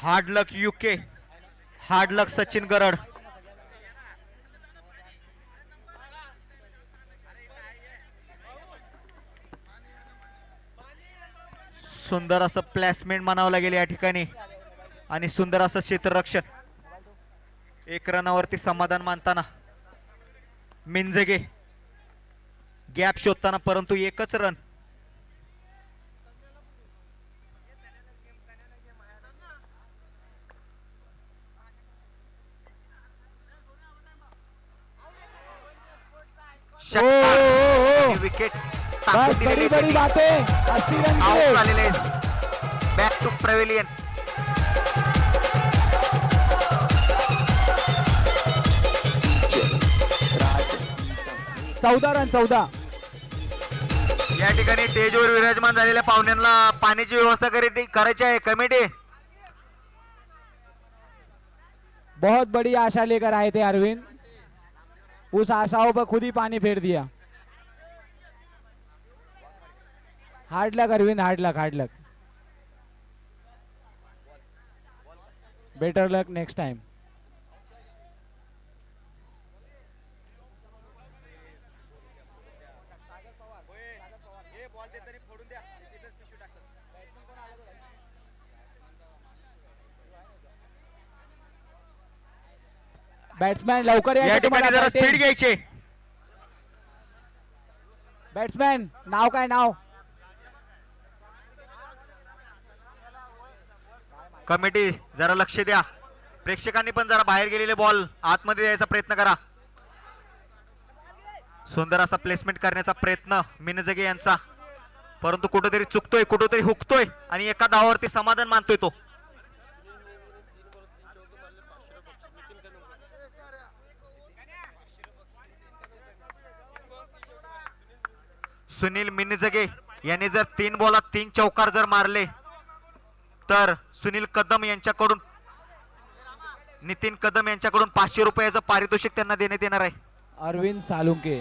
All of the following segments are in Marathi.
हार्ड लक युके हार्ड लक सचिन गरड. सुंदर असं प्लॅसमेंट म्हणावं लागेल या ठिकाणी. आणि सुंदर असं क्षेत्ररक्षण एक रनावरती समाधान मानताना. मिंजगे. गॅप शोधताना परंतु एकच रन विकेट बड़ी बड़ी बातें अस्सी रन बॅक टू प्रेव्हिलियन चौदा रन चौदा. या ठिकाणी स्टेजवर विराजमान झालेल्या पाहुण्यांना पाण्याची व्यवस्था करी- करायची आहे. कमिटी. बहुत बड़ी आशा लेकर आए थे अरविंद. उस आशाओं पर खुद ही पानी फेर दिया। Hard luck Arvind hard luck hard luck better luck next time batsman लवकर या ठिकाणी जरा. स्पीड घ्यायची. बॅट्समॅन नाव काय नाव? कमिटी जरा लक्ष द्या. प्रेक्षकांनी पण जरा बाहेर गेलेले बॉल आतमध्ये द्यायचा प्रयत्न करा. सुंदर असा प्लेसमेंट करण्याचा प्रयत्न मिनजगे यांचा. परंतु कुठेतरी चुकतोय कुठेतरी हुकतोय आणि एका धावावरती समाधान मानतोय तो. सुनील मिनजगे यांनी जर तीन बॉलात तीन चौकार जर मारले तर सुनील कदम यांच्याकडून नितीन कदम यांच्याकडून पाचशे रुपयाचं पारितोषिक त्यांना देण्यात येणार आहे. अरविंद सालुंके.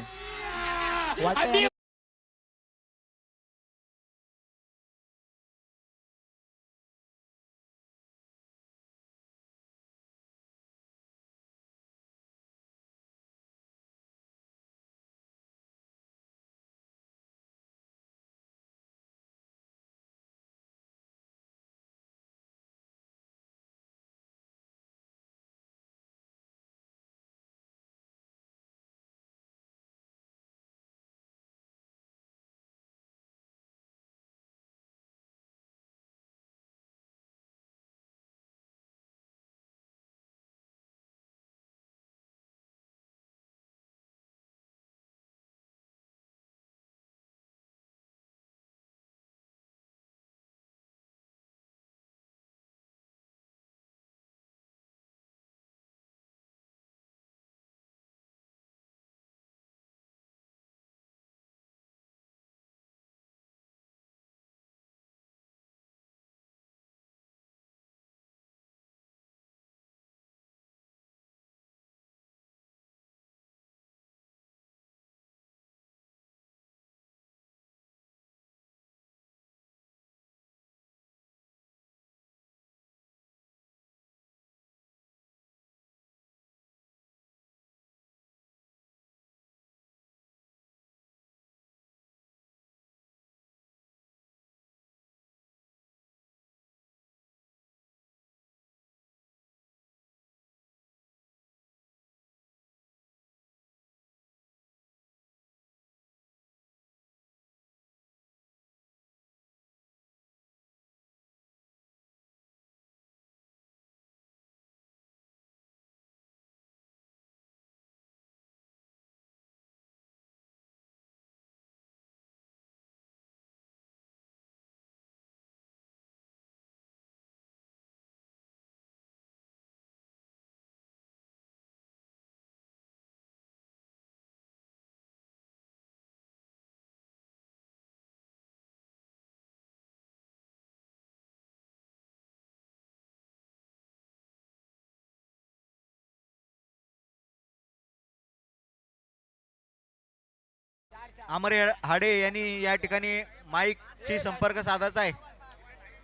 अमर हाडे यांनी या ठिकाणी माईकशी संपर्क साधायचा आहे.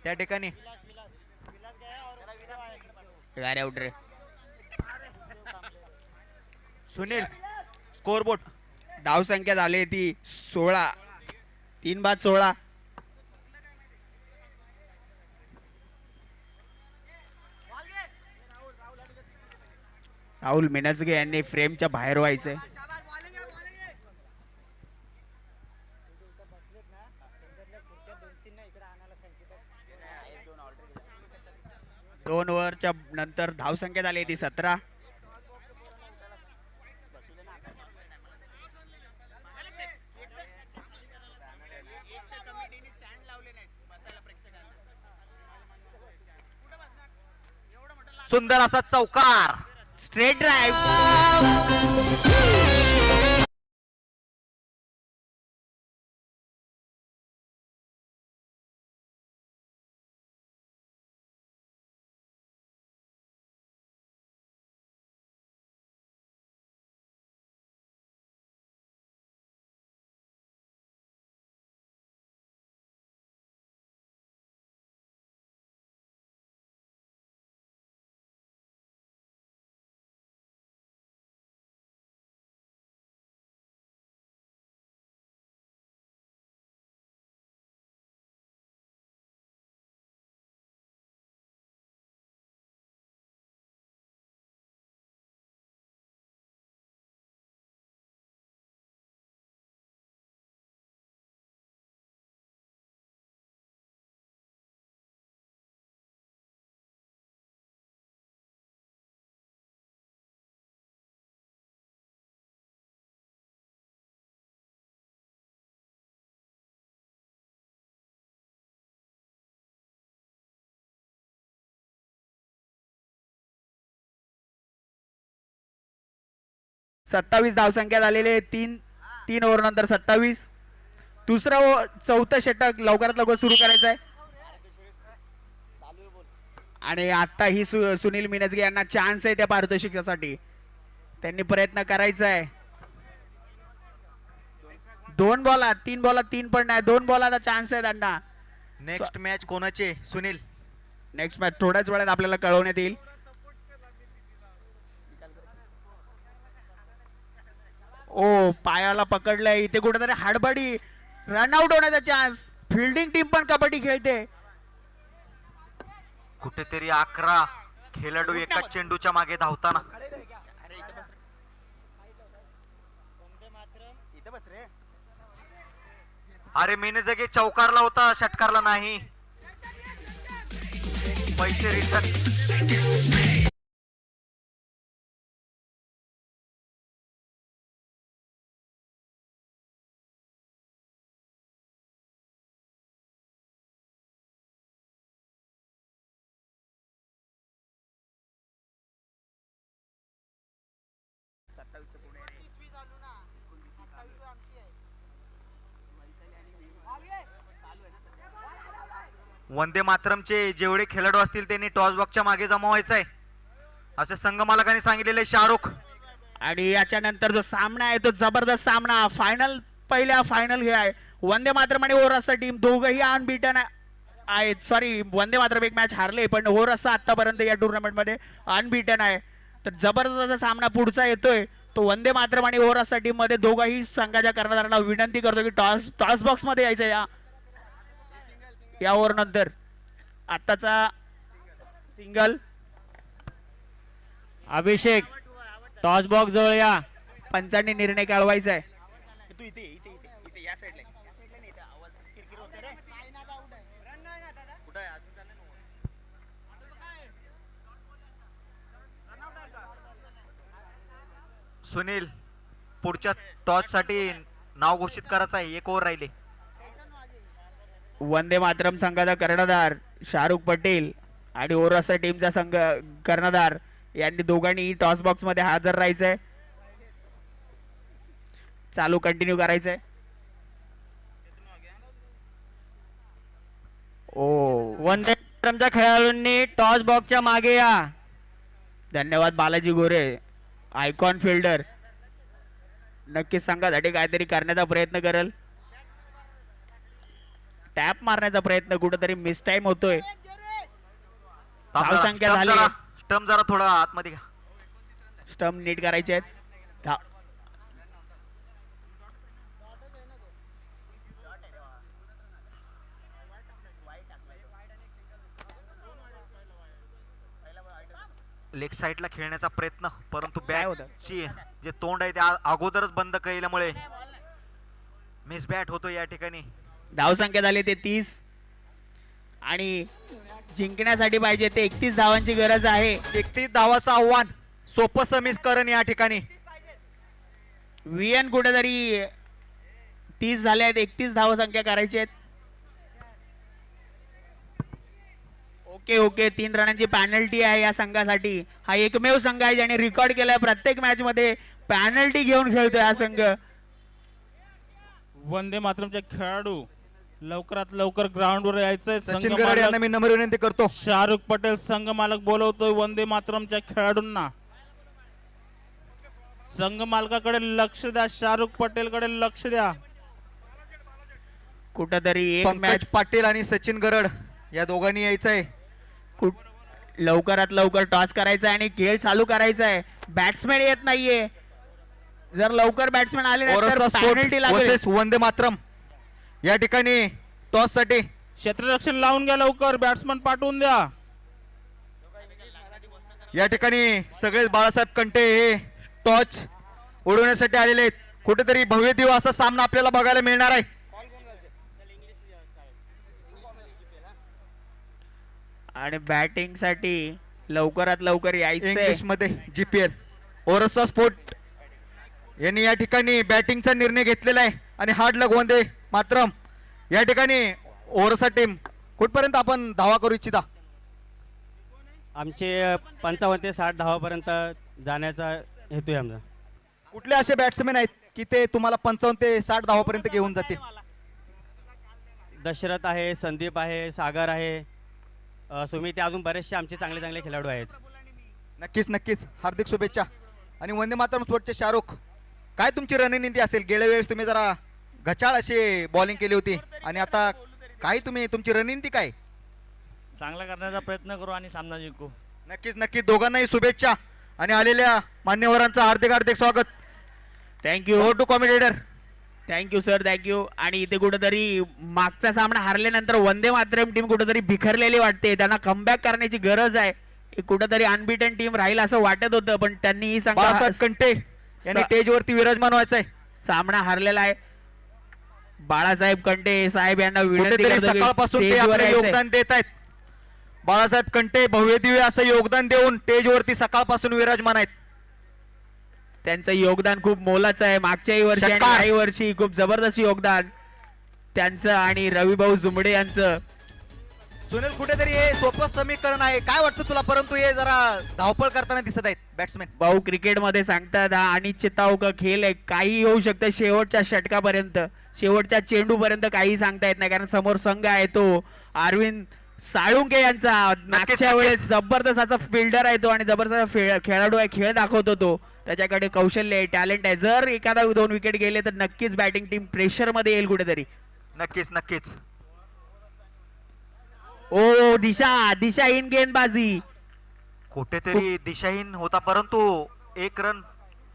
त्या ठिकाणी. आउट रे. सुनील स्कोरबोर्ड धाव संख्या झाली ती सोळा. तीन बाद सोळा. राहुल मेनजगे यांनी फ्रेमच्या बाहेर व्हायचंय. दोन ओव्हरच्या नंतर धावसंख्या झाली ती सतरा. सुंदर असा चौकार. स्ट्रेट ड्राईव्ह सत्तावीस धावसंख्या झालेले तीन तीन ओव्हर नंतर सत्तावीस. दुसरा ओ- चौथं षटक लवकरात लवकर सुरू करायचं आहे. आणि आता ही सु, सुनील मिनजगे यांना चान्स आहे त्या पारितोषिकासाठी. त्यांनी प्रयत्न करायचा आहे. दोन बॉला तीन बॉला तीन पण नाही. दोन बॉलाचा चान्स आहे त्यांना. नेक्स्ट मॅच कोणाचे? सुनील. नेक्स्ट मॅच थोड्याच वेळात आपल्याला कळवण्यात येईल. ओ पायाला पकडलंय. इथे कुठेतरी हाडबडी. रनआउट होण्याचा चान्स फिल्डिंग टीम पण कबड्डी खेळते. कुठेतरी अकरा. खेळाडू एका चेंडूच्या मागे धावताना. अरे मेने जगे चौकारला होता. षटकारला नाही. पैसे रिटर्न. वंदे मातरमचे जेवढे खेळाडू असतील त्यांनी टॉस बॉक्सच्या मागे जमावायचं आहे असे संघ मालकाने सांगितलेले शाहरुख. आणि याच्यानंतर जो सामना आहे तो जबरदस्त सामना. फायनल पहिल्या फायनल हे आहे. वंदे मातरम आणि ओरसचा टीम दोघंही अनबीटन आहेत. सॉरी वंदे मातरम एक मॅच हारले पण ओरसचा आतापर्यंत या टुर्नामेंटमध्ये अनबीटन आहे. तर जबरदस्त सामना पुढचा येतोय तो वंदे मातरम आणि ओरसचा टीममध्ये दोघंही संघाच्या कर्णधारांना विनंती करतो की टॉस टॉस बॉक्समध्ये यायचं या. या ओव्हर नंतर. आत्ताचा सिंगल अभिषेक टॉस बॉक्स जवळ या. पंचांनी निर्णय कळवायचा आहे. तू इथे इथे इथे इथे या साईडला सुनील पुढच्या टॉससाठी नाव घोषित करायचं आहे. एक ओव्हर राहिले. वंदे मातरम संघाचा कर्णधार शाहरुख पटेल आणि ओरसा टीमचा संघ कर्णधार यांनी दोघांनी टॉस बॉक्समध्ये हजर राहायचंय. चालू कंटिन्यू करायचंय. ओ. वंदे मातरमच्या खेळाडूंनी टॉस बॉक्सच्या मागे या. धन्यवाद बालाजी गोरे आयकॉन फिल्डर नक्कीच संघासाठी काहीतरी करण्याचा प्रयत्न करेल. टॅप मारण्याचा प्रयत्न कुठेतरी मिस टाइम होतोय. Stop झाली. जरा, स्टम जरा थोडा आतमध्ये घ्या. स्टंप नीट करायचे आहेत. लेग साईडला खेळण्याचा प्रयत्न परंतु होतं? बॅटची जे तोंड आहे ते अगोदरच बंद केल्यामुळे मिस बॅट होतो या ठिकाणी. धावसंख्या झाली ते तीस. आणि जिंकण्यासाठी पाहिजे ते एकतीस धावांची गरज आहे. एकतीस धावाचं आव्हान सोपं समीकरण या ठिकाणी. विएन कुठेतरी तीस झाले आहेत एकतीस धावसंख्या करायची आहेत. ओके ओके तीन रनांची पॅनल्टी आहे या संघासाठी. हा एकमेव संघ आहे ज्याने रेकॉर्ड केलाय प्रत्येक मॅच मध्ये पॅनल्टी घेऊन खेळतोय हा संघ. वंदे मातरमचे खेळाडू लवकरात लवकर ग्राउंडवर यायचंय. सचिन संघ गरड यांना मालक मी नम्र विनंती करतो. शाहरुख पटेल संघ मालक बोलवतोय. वंदे मातरमच्या खेळाडूंना. संघ मालकाकडे लक्ष द्या. शाहरुख पटेल कडे लक्ष द्या. कुठंतरी एक पंकज मॅच पाटील आणि सचिन गरड या दोघांनी यायचंय. लवकरात लवकर टॉस करायचा आहे आणि खेळ चालू करायचा आहे बॅट्समॅन येत नाहीये. जर लवकर बॅट्समॅन आले नाही तर ओरसचा penalty लागेल. वंदे मातरम. या ठिकाणी टॉससाठी क्षेत्ररक्षण लावून घ्या लवकर बॅट्समन पाठवून द्या. या ठिकाणी सगळे बाळासाहेब कंटे हे टॉच उडवण्यासाठी आलेले आहेत. कुठेतरी भव्य दिव असा सामना आपल्याला बघायला मिळणार आहे. आणि बॅटिंगसाठी लवकरात लवकर इंग्लिशमध्ये जीपीएल ओरसचा स्पोर्ट यांनी या ठिकाणी बॅटिंगचा निर्णय घेतलेला आहे. आणि हार्ड लग वंदे मात्रम या ठिकाणी ओरसा टीम कुठपर्यंत आपण धावा करू इच्छिता? आमचे पंचावन्न ते साठ धावापर्यंत जाण्याचा हेतू आहे आमचा. कुठले असे बॅट्समॅन आहेत की ते तुम्हाला पंचावन्न ते साठ धावापर्यंत घेऊन जातील? दशरथ आहे संदीप आहे सागर आहे अ, सुमित आहे, अजून बरेचसे आमचे चांगले चांगले खेळाडू आहेत. नक्कीच नक्कीच. हार्दिक शुभेच्छा. आणि वंदे मातरम स्पोर्टचे शाहरुख काय तुमची रणनीती असेल? गेल्या वेळेस तुम्ही जरा घचाळ अशी बॉलिंग केली होती. आणि आता काय तुम्ही तुमची रणनीती काय? चांगला करण्याचा प्रयत्न करू आणि सामना जिंकू. नक्कीच नक्कीच. दोघांनाही शुभेच्छा आणि आलेल्या मान्यवरांचं हार्दिक हार्दिक स्वागत. Thank you to commentator thank you sir thank you आणि इथे कुठेतरी मागचा सामना हारल्यानंतर वंदे मातरम टीम कुठेतरी बिखरलेली वाटते. त्यांना कमबॅक करण्याची गरज आहे. ही कुठेतरी अनबिटन टीम राहील असं वाटत होतं पण त्यांनी ही कंटे यांनी सा- स्टेजवरती विराजमान व्हायचंय. सामना हारलेला आहे. बाळासाहेब कंटे साहेब यांना कुठेतरी सकाळपासून ते आपले. योगदान देत आहेत. बाळासाहेब कंटे भव्य दिव्य असं योगदान देऊन स्टेजवरती सकाळपासून विराजमान आहेत. त्यांचं योगदान खूप मोलाचं आहे. मागच्याही वर्षी आणि. याही वर्षी खूप जबरदस्त योगदान. त्यांचं आणि रविभाऊ जुमडे यांचं. सुनील कुठेतरी हे सोपं समीकरण आहे. काय वाटतं तुला? परंतु हे जरा धावपळ करताना दिसत आहेत बॅट्समॅन भाऊ क्रिकेटमध्ये सांगतात हा अनिश्चितताव का खेळ आहे. काही होऊ शकतं शेवटच्या षटकापर्यंत. शेवटच्या चेंडूपर्यंत काही सांगता येत नाही कारण समोर संघ आहे तो. अरविंद साळुंके यांचा. मागच्या. वेळेस जबरदस्त असा फिल्डर आहे तो आणि जबरदस्त खेळाडू आहे खेळ दाखवतो तो. त्याच्याकडे कौशल्य आहे टॅलेंट आहे. जर एखादा दोन विकेट गेले तर नक्कीच बॅटिंग टीम प्रेशरमध्ये येईल कुठेतरी. नक्कीच नक्कीच. ओ दिशा दिशाहीन गेंदबाजी कुठेतरी दिशाहीन होता परंतु एक रन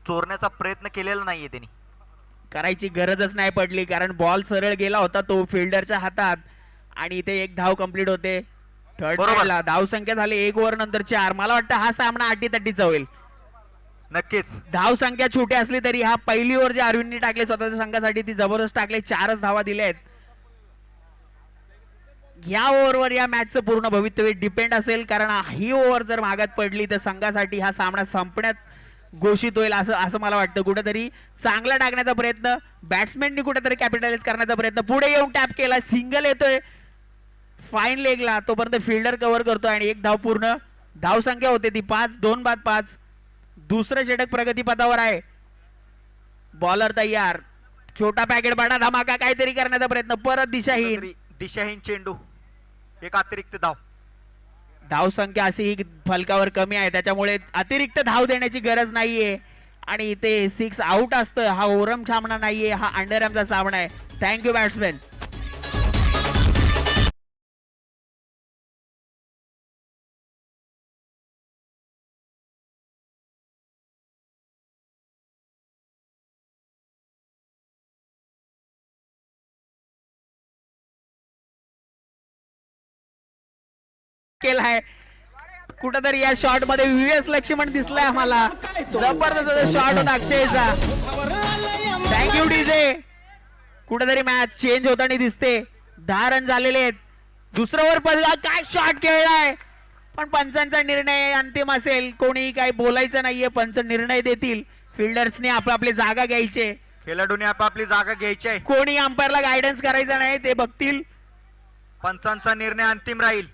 चोरण्याचा प्रयत्न केलेला नाहीये त्यांनी. करायची गरजच नाही पडली कारण बॉल सरळ गेला होता तो फिल्डरच्या हातात. आणि इथे एक धाव कंप्लीट होते. थर्ड बरोबर. ला धाव संख्या झाली एक ओव्हर नंतर चार. मला वाटतं हा सामना अटी तटीचा होईल. नक्कीच. धाव संख्या छोटी असली तरी हा पहिली ओव्हर जे अरविंदनी टाकले स्वतःच्या संघासाठी ती जबरदस्त टाकले चारच धावा दिल्या आहेत या ओव्हरवर या मॅचचं पूर्ण भवितव्य डिपेंड असेल कारण ही ओव्हर जर मागात पडली तर संघासाठी हा सामना संपण्यात घोषित होईल असं असं मला वाटतं. कुठेतरी चांगला टाकण्याचा प्रयत्न बॅट्समॅननी कुठेतरी कॅपिटलाइज करण्याचा प्रयत्न. पुढे येऊन टॅप केला सिंगल येतोय. फाईन लेगला तोपर्यंत फिल्डर कव्हर करतो आणि एक धाव पूर्ण. धाव संख्या होते ती पाच दोन बाद पाच. दुसरं षटक प्रगतीपथावर आहे. बॉलर तयार. छोटा पॅकेट बाडा धमाका काहीतरी करण्याचा प्रयत्न. परत दिशाहीन. दिशाहीन चेंडू. एक अतिरिक्त धाव. धाव संख्या अशी ही फलकावर कमी आहे. त्याच्यामुळे अतिरिक्त धाव देण्याची गरज नाहीये. आणि इथे सिक्स आउट असतं. हा ओरम सामना नाहीये. हा अंडरॅमचा सामना आहे. थँक्यू बॅट्समॅन केलाय. कुठेतरी या शॉटमध्ये व्हीएस लक्ष्मण दिसलाय आम्हाला. जबरदस्त शॉट होता अक्षयचा. थँक्यू डीजे कुठेतरी मॅच चेंज होताना दिसते. दहा रन झालेले आहेत. दुसरं वर पडला काय शॉट खेळलाय? पण पंचांचा निर्णय अंतिम असेल. कोणी काही बोलायचं नाहीये. पंच निर्णय देतील. फिल्डर्सने आपापली जागा घ्यायचे. खेळाडूने आपापली जागा घ्यायची आहे. कोणी अंपायरला गायडन्स करायचा नाही ते बघतील. पंचांचा निर्णय अंतिम राहील.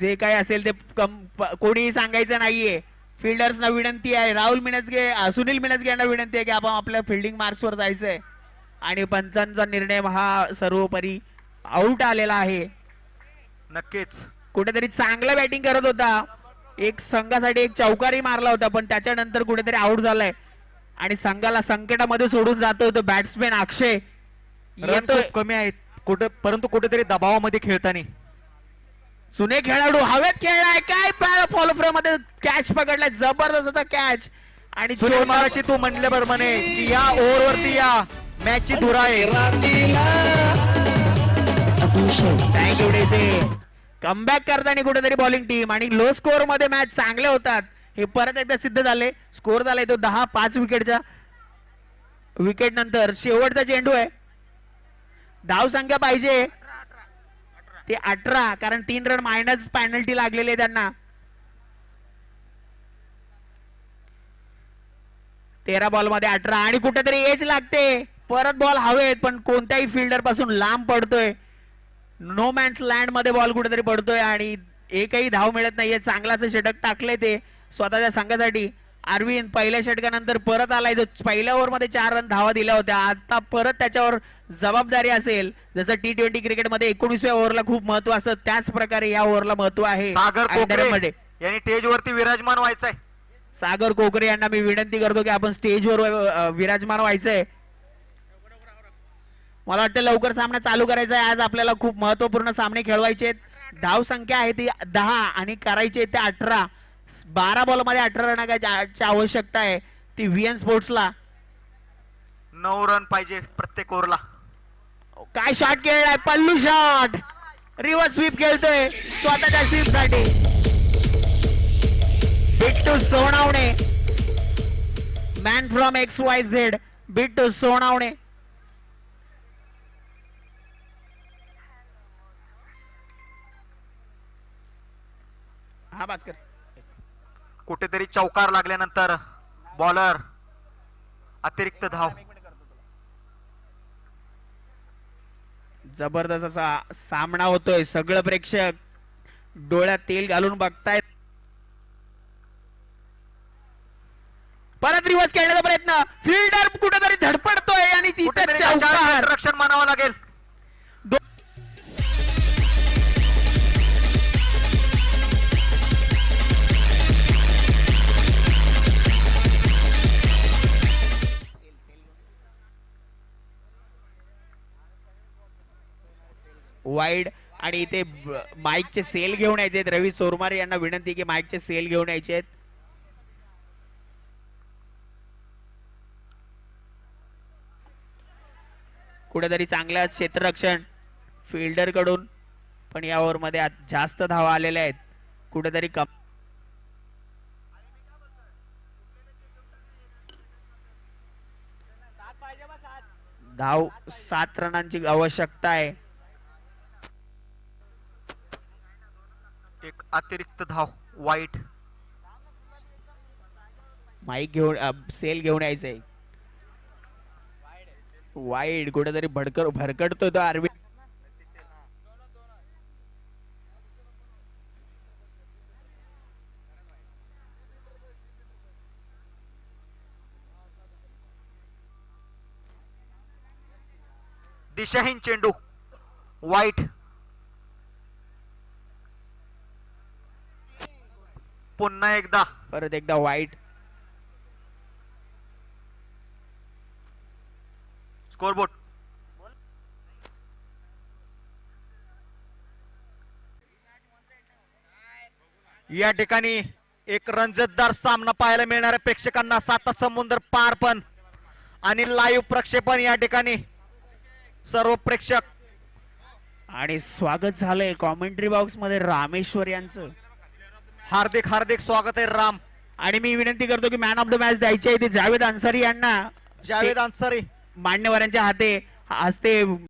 जे काही असेल ते कम- कोणीही सांगायचं नाहीये. फिल्डर्सना विनंती आहे. राहुल मिनसगे सुनील मिनसगे यांना विनंती आहे की आपण आपल्या फिल्डिंग मार्क्सवर जायचंय. आणि पंचांचा निर्णय हा सर्वोपरी आउट आलेला आहे. नक्कीच. कुठेतरी चांगलं बॅटिंग करत होता. एक संघासाठी एक चौकारी मारला होता पण त्याच्यानंतर कुठेतरी आउट झालाय. आणि संघाला संकटामध्ये सोडून जातोय तो बॅट्समॅन अक्षय. कमी आहेत. कुठे परंतु कुठेतरी दबावामध्ये खेळताना. जुने खेळाडू हवेत खेळलाय काय फॉलो फ्रो मध्ये कॅच पकडलाय जबरदस्त होता कॅच आणि सुनील तू म्हणल्या बरोबर की या ओव्हर वरती या मॅच ची धुरा आहे कमबॅक करताना कुठेतरी बॉलिंग टीम आणि लो स्कोअरमध्ये मॅच चांगले होतात. हे परत एकदा सिद्ध झाले. स्कोअर झालाय तो दहा पाच विकेटच्या विकेट नंतर शेवटचा चेंडू आहे. धाव संख्या पाहिजे. ते अठरा कारण तीन रन मायनस पॅनल्टी लागलेली आहे त्यांना. तेरा बॉलमध्ये अठरा आणि कुठेतरी एज लागते. परत बॉल हवेत पण कोणत्याही फिल्डरपासून लांब पडतोय. नो मॅन्स लँडमध्ये बॉल कुठेतरी पडतोय आणि एकही धाव मिळत नाहीये. चांगलाच षटक टाकले ते स्वतःच्या संघासाठी. अरविंद पहिल्या षटकानंतर परत आलाय. जो पहिल्या ओव्हरमध्ये चार रन धावा दिल्या होत्या. आता परत त्याच्यावर जबाबदारी असेल. जसं टी ट्वेंटी क्रिकेटमध्ये एकोणीसव्या ओव्हरला खूप महत्त्व असतं. त्याच प्रकारे या ओव्हरला महत्त्व आहे. सागर यांनी स्टेज वरती विराजमान व्हायचंय. सागर कोकरे यांना मी विनंती करतो की आपण स्टेजवर विराजमान व्हायचंय. मला वाटतं लवकर सामना चालू करायचा आहे. आज आपल्याला खूप महत्त्वपूर्ण सामने खेळवायचे आहेत. धाव संख्या आहे ती दहा आणि करायचे ते अठरा. बारा बॉलमध्ये अठरा रनाची आवश्यकता आहे. ती व्हीएन स्पोर्ट्सला नऊ रन पाहिजे प्रत्येक ओव्हरला. काय शॉट खेळलाय? पल्लू शॉट रिव्हर्स स्वीप खेळतोय. स्वतःच्या स्वीपसाठी. Bittu Sonawane. Man from X Y Z Bittu Sonawane. हा भास्कर. कुठेतरी चौकार लागल्यानंतर बॉलर अतिरिक्त धाव. जबरदस्त असा सामना होतोय. सगळं प्रेक्षक डोळ्यात तेल घालून बघतायत. परत रिवर्स खेळण्याचा प्रयत्न. फिल्डर कुठेतरी धडपडतोय आणि तिथे रक्षण मानावं लागेल. वाईड आणि इथे माईकचे सेल घेऊन यायचे आहेत. रवी सोरमारे यांना विनंती की माईकचे सेल घेऊन यायचे आहेत. कुठेतरी चांगलं क्षेत्ररक्षण फिल्डरकडून पण या ओव्हरमध्ये जास्त धावा आलेल्या आहेत. कुठेतरी कम धाव सात रनांची आवश्यकता आहे. अतिरिक्त धाव वाईट. माईक घेऊन सेल घेऊन यायचंय. वाईड कुठेतरी भडकर भरकडतो तो अरविंद दिशाहीन चेंडू वाईट. पुन्हा एकदा. परत एकदा वाईट. स्कोरबोर्ड या ठिकाणी एक रंजतदार सामना पाहायला मिळणाऱ्या प्रेक्षकांना साता समुद्र पार पण आणि लाईव्ह प्रक्षेपण या ठिकाणी. सर्व प्रेक्षक. आणि स्वागत झालंय कॉमेंट्री बॉक्समध्ये रामेश्वर यांचं. हार्दिक हार्दिक स्वागत आहे राम. आणि मी विनंती करतो की मॅन ऑफ द मॅच द्यायची आहे ते जावेद अन्सारी यांना. जावेद अन्सारी. मान्यवरांच्या हाते हस्ते